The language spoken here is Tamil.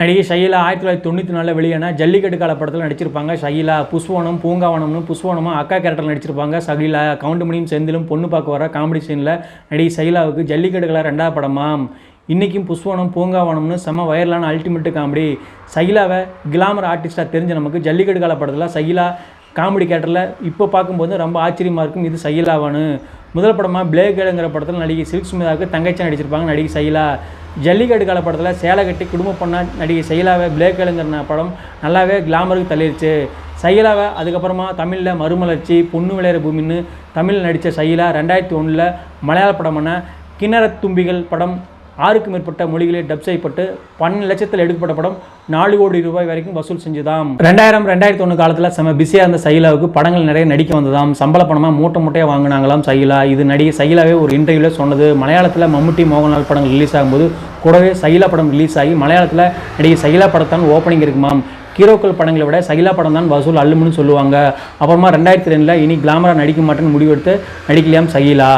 நடிகை ஷைலா ஆயிரத்தி தொள்ளாயிரத்தி தொண்ணூற்றி நாலில் வெளியான ஜல்லிக்கட்டு கால படத்தில் நடிச்சிருப்பாங்க. ஷைலா புஷ்வனம் பூங்காவனம்னு புஷ்வனமாக அக்கா கேரக்டர் நடிச்சிருப்பாங்க. சகிலா கவுண்டமணியும் செந்திலும் பொண்ணு பார்க்க வர காமெடி சீனில் நடிகை ஷைலாவுக்கு ஜல்லிக்கட்டு கலா ரெண்டாவது படமாம் இன்றைக்கும் புஷ்வனம் பூங்காவனம்னு செம வைரலான அல்டிமேட்டு காமெடி சகிலாவை கிளாமர் ஆர்டிஸ்ட்டாக தெரிஞ்ச நமக்கு ஜல்லிக்கட்டு கால படத்தில் சகிலா காமெடி கேரக்டரில் இப்போ பார்க்கும்போது ரொம்ப ஆச்சரியமாக இருக்கும். இது சகிலாவானு முதல் படமாக பிளேகேடுங்கிற படத்தில் நடிகை சில்க் சுமிதாவுக்கு தங்கச்சி நடிச்சிருப்பாங்க. நடிகை சைலா ஜல்லிக்கட்டு கால படத்தில் சேலை கட்டி குடும்ப பொண்ணா நடிகை சைலாவை பிளேகேடுங்கிற படம் நல்லாவே கிளாமருக்கு தள்ளிருச்சு. சைலாவை அதுக்கப்புறமா தமிழில் மறுமலர்ச்சி பொண்ணு விளையிற பூமின்னு தமிழில் நடித்த சைலா ரெண்டாயிரத்தி ஒன்றில் மலையாள படமான கிண்ணறத் தும்பிகள் படம் ஆறுக்கும் மேற்பட்ட மொழிகளில் டப் செய்யப்பட்டு பன்னெண்டு லட்சத்தில் எடுக்கப்பட்ட படம் நாலு கோடி ரூபாய் வரைக்கும் வசூல் செஞ்சுதாம். ரெண்டாயிரம் ரெண்டாயிரத்தி ஒன்று காலத்தில் செம பிஸியாக இருந்த சைலாவுக்கு படங்கள் நிறைய நடிக்க வந்ததாம். சம்பள பணமாக மூட்டை மூட்டையாக வாங்கினாங்களாம் சைலா. இது நடிகை சைலாவே ஒரு இன்டர்வியூவில் சொன்னது. மலையாளத்தில் மம்முட்டி மோகன்லால் படங்கள் ரிலீஸ் ஆகும்போது கூடவே சைலா படம் ரிலீஸ் ஆகி மலையாளத்தில் நடிகை சைலா படத்தான் ஓப்பனிங் இருக்குமாம். ஹீரோக்கள் படங்களை விட சைலா படம் தான் வசூல் அள்ளும்னு சொல்லுவாங்க. அப்புறமா ரெண்டாயிரத்தி ரெண்டில் இனி கிளாமராக நடிக்க மாட்டேன்னு முடிவெடுத்து நடிக்கலையாம் சைலா.